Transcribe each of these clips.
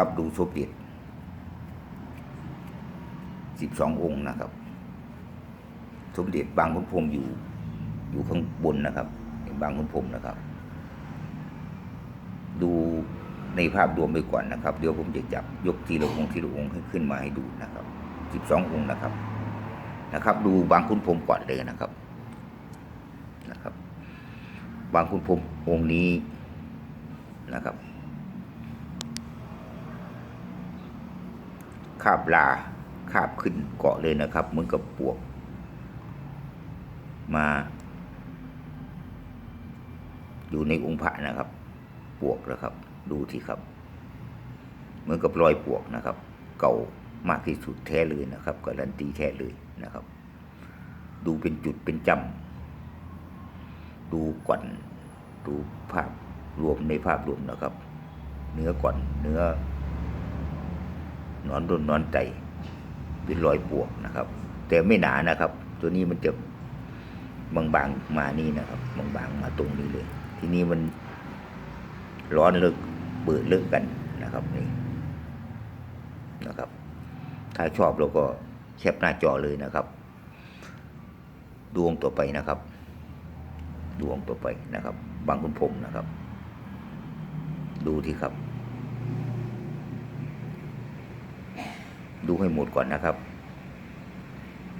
ครับดูสมเด็จสิบสององค์นะครับ สมเด็จบางขุนพรมอยู่ อยู่ข้างบนนะครับ บางขุนพรมนะครับ ดูในภาพรวมไปก่อนนะครับ เดี๋ยวผมจะจับยกทีละองค์ทีละองค์ให้ขึ้นมาให้ดูนะครับสิบสององค์นะครับ นะครับ ดูบางขุนพรมก่อนเลยนะครับนะครับ บางขุนพรมองค์นี้นะครับ คาบลาคาบขึ้นเกาะเลยนะครับ เหมือนกับปวก มา อยู่ในองค์พระนะครับ ปวกนะครับ ดูที่ครับ เหมือนกับรอยปวกนะครับ เก่ามากที่สุดแท้เลยนะครับการันตีแท้เลยนะครับ ดูเป็นจุดเป็นจำดูก่อนดูภาพรวมในภาพรวมนะครับ เนื้อก่อนเนื้อ นอนโดนนอนไตเป็นรอยปวกนะครับ แต่ไม่หนานะครับ ตัวนี้มันจะบางๆมานี่นะครับ บางๆมาตรงนี้เลย ทีนี้มันร้อนเลิกเปิดเลิกกันนะครับนี่นะครับ ถ้าชอบเราก็แคปหน้าจอเลยนะครับ ดวงต่อไปนะครับ ดวงต่อไปนะครับ บางคุณผมนะครับ ดูที่ครับ ดูให้หมดก่อนนะครับ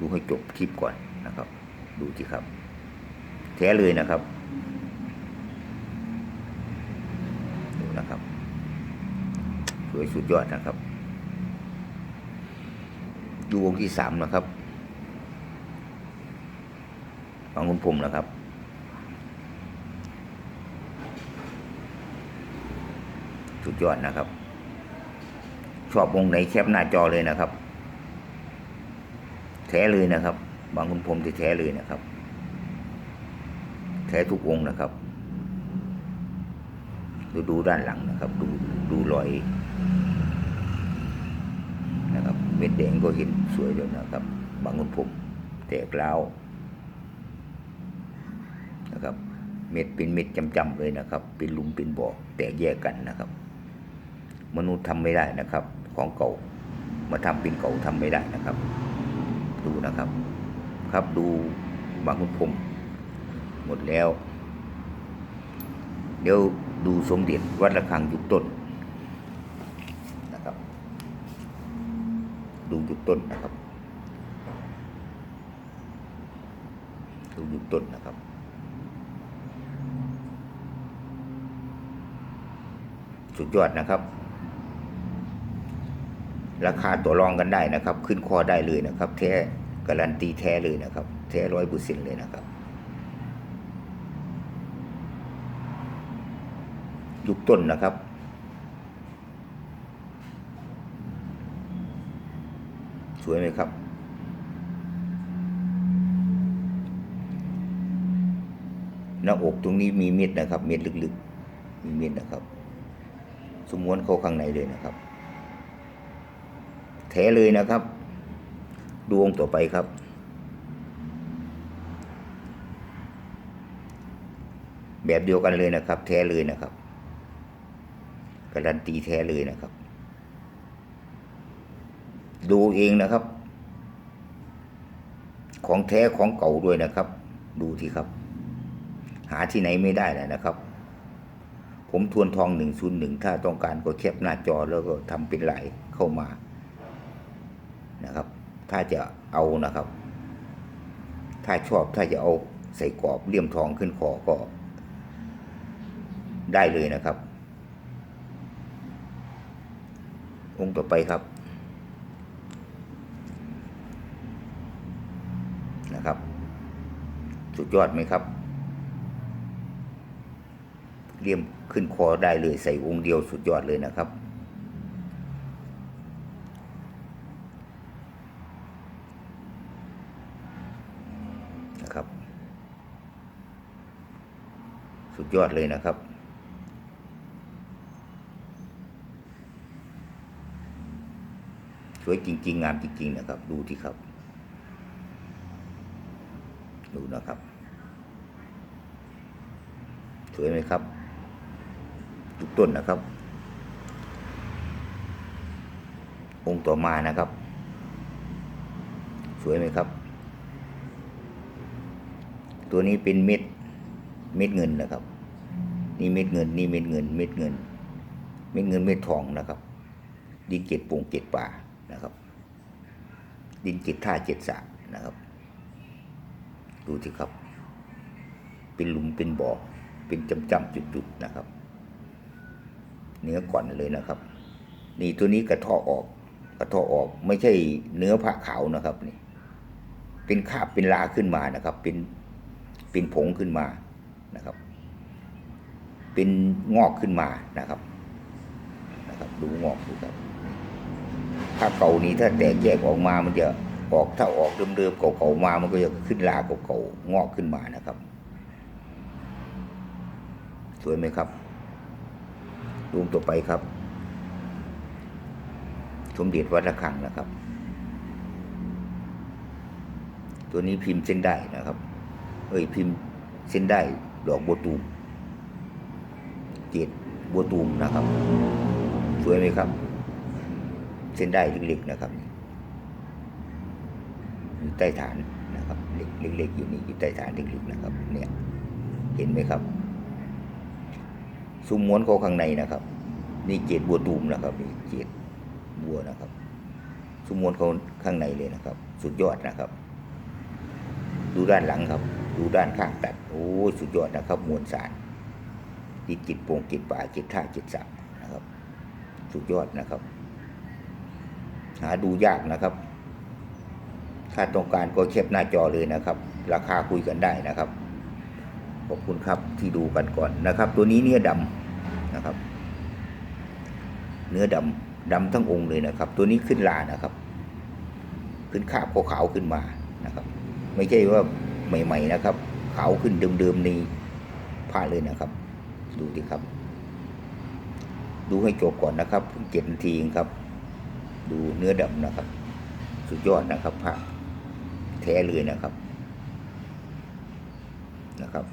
ดูให้จบคลิปก่อนนะครับ ดูที่ครับแท้เลยนะครับ ดูนะครับสวยสุดยอดนะครับ ดูวงที่สามนะครับบางคุณพรหมนะครับสุดยอดนะครับ ชอบวงไหนแคปหน้าจอเลยนะครับ แท้เลยนะครับ บางคุณพรหมที่แท้เลยนะครับ แท้ทุกวงนะครับ ดูดูด้านหลังนะครับ ดูดูรอยนะครับเม็ดแดงก็เห็นสวยด้วยนะครับ บางคุณพรหมแตกแล้วนะครับ เม็ดเป็นเม็ดจำๆเลยนะครับ เป็นลุมเป็นบ่อแตกแยกกันนะครับ มนุษย์ทำไม่ได้นะครับ ของเก่า มาทำเป็นเก่าทำไม่ได้นะครับ ดูนะครับ ครับดูบางคุณพรมหมดแล้ว เดี๋ยวดูสมเด็จวัดระฆังยุคต้นนะครับ ดูยุคต้นนะครับดูยุคต้นนะครับสุดยอดนะครับ ราคาตัวรองกันได้นะครับ ขึ้นคอได้เลยนะครับ แท้การันตีแท้เลยนะครับ แท้ร้อยเปอร์เซ็นต์เลยนะครับยุคต้นนะครับสวยไหมครับ หน้าอกตรงนี้มีเม็ดนะครับ เม็ดลึกๆ มีเม็ดนะครับ สมวนเข้าข้างในเลยนะครับ แท้เลยนะครับ ดวงต่อไปครับ แบบเดียวกันเลยนะครับ แท้เลยนะครับการันตีแท้เลยนะครับ ดูเองนะครับ ของแท้ของเก่าด้วยนะครับ ดูที่ครับ หาที่ไหนไม่ได้แล้วนะครับ ผมทวนทองหนึ่งศูนย์หนึ่งถ้าต้องการก็แคปหน้าจอแล้วก็ทำเป็นลายเข้ามา นะครับ ถ้าจะเอานะครับ ถ้าชอบถ้าจะเอาใส่กรอบเลี่ยมทองขึ้นคอก็ได้เลยนะครับ องค์ต่อไปครับนะครับ สุดยอดไหมครับ เลี่ยมขึ้นคอได้เลยใส่องค์เดียวสุดยอดเลยนะครับนะครับ สุด ยอดเลยนะครับ สวยจริง ๆ งามจริง ๆ นะครับ ดูที่ครับ ดูนะครับ สวยไหมครับทุกต้นนะครับ องค์ต่อมานะครับ สวยไหมครับ ตัวนี้เป็นเม็ดเม็ดเงินนะครับ นี่เม็ดเงิน นี่เม็ดเงิน เม็ดเงิน เม็ดเงินเม็ดทองนะครับ ดินเกตปงเกตป่านะครับ ดินเกตท่าเกตสะนะครับ ดูสิครับ เป็นหลุมเป็นบ่อ เป็นจำจำจุดๆนะครับ เนื้อก่อนเลยนะครับ นี่ตัวนี้กระทาะออก กระทาะออกไม่ใช่เนื้อผ้าขาวนะครับนี่ เป็นคาบเป็นลาขึ้นมานะครับ เป็นเป็นผงขึ้นมานะครับ เป็นงอกขึ้นมานะครับนะครับ ดูงอกดูครับถ้าเก่านี้ถ้าแตกแยกออกมามันจะออกถ้าออกเดิมๆเก่าๆมา มันก็จะขึ้นลาเก่าๆงอกขึ้นมานะครับ สวยไหมครับรูมต่อไปครับ สมเด็จวัดระฆังนะครับ ตัวนี้พิมพ์เส้นได้นะครับ เอ้ยพิมพ์เส้นได้ดอกบัวตูม เกตบัวตูมนะครับ สวยไหมครับ เส้นได้เล็กๆนะครับอยู่ใต้ฐานนะครับเล็กๆอยู่นี่อยู่ใต้ฐานเล็กๆนะครับ เนี่ย เห็นไหมครับซุ้มม้วนเขาข้างในนะครับ นี่เกตบัวตูมนะครับนี่เกตบัวนะครับซุ้มม้วนเขาข้างในเลยนะครับ สุดยอดนะครับ ดูด้านหลังครับ ดูด้านข้างตัดโอ้สุดยอดนะครับมวลสาร ดิจิตปร่งจิตป่าจิตท่าจิตสักนะครับ สุดยอดนะครับ หาดูยากนะครับ ถ้าต้องการก็เชฟหน้าจอเลยนะครับ ราคาคุยกันได้นะครับ ขอบคุณครับที่ดูกันก่อนนะครับ ตัวนี้เนื้อดำนะครับ เนื้อดำดำทั้งองค์เลยนะครับ ตัวนี้ขึ้นลานะครับ ขึ้นคาบขาวขึ้นมานะครับ ไม่ใช่ว่าใหม่ ๆ นะครับ ขาวขึ้นเดิมๆนี่พลาดเลยนะครับ ดูดิครับ ดูให้จบก่อนนะครับเพิ่งเจ็ดนาทีเองครับ ดูเนื้อดำนะครับ สุดยอดนะครับพระแท้เลยนะครับนะครับ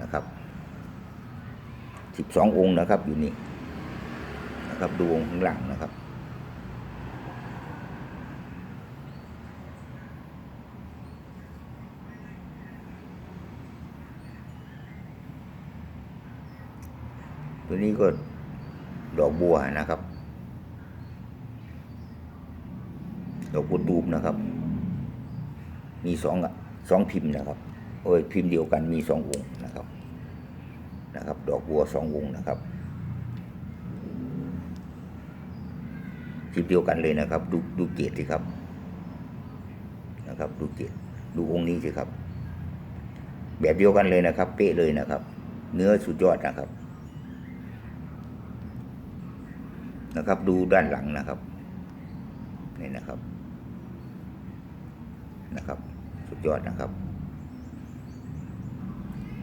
นะครับสิบสององค์นะครับอยู่นี่นะครับดูองค์ข้างหลังนะครับ ตัวนี้ก็ดอกบัวนะครับ ดอกบัวตูมนะครับ มีสองอะสองพิมพ์นะครับโอ้ยพิมพ์เดียวกันมีสององค์นะครับ นะครับ ดอกบัวสององค์นะครับพิมพ์เดียวกันเลยนะครับ ดูดูเกตสิครับ นะครับ ดูเกตดูองค์นี้สิครับ แบบเดียวกันเลยนะครับ เป๊ะเลยนะครับ เนื้อสุดยอดนะครับ นะครับ ดูด้านหลังนะครับนี่นะครับนะครับ สุดยอดนะครับ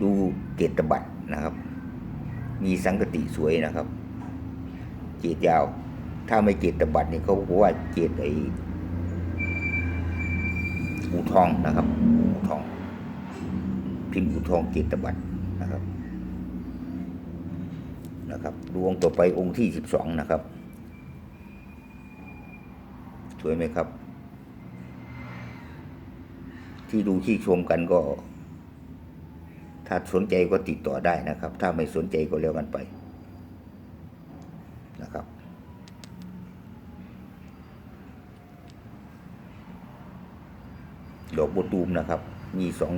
ดูเกตบัตรนะครับ มีสังกติสวยนะครับเกตยาว ถ้าไม่เกตบัตรนี่ยเขาบอกว่าเกตไออูทองนะครับอูทอง พิมพ์อูทองเกตบัตรนะครับนะครับ ดวงต่อไปองค์ที่สิบสองนะครับ วยไหมครับ ที่ดูที่ชมกันก็ ถ้าสนใจก็ติดต่อได้นะครับ ถ้าไม่สนใจก็แล้วกันไปนะครับดอกบัวตูมนะครับ มีสอง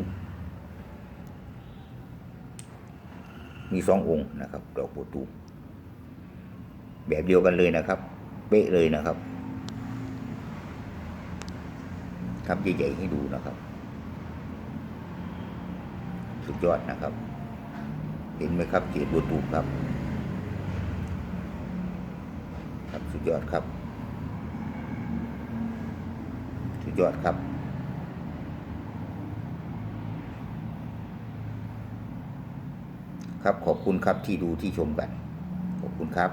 มีสององค์นะครับ ดอกบัวตูม แบบเดียวกันเลยนะครับ เป๊ะเลยนะครับ ทำใหญ่ๆให้ดูนะครับ สุดยอดนะครับ เห็นไหมครับเกียรติบัวตูมครับ ครับสุดยอดครับ สุดยอดครับครับขอบคุณครับที่ดูที่ชมกัน ขอบคุณครับ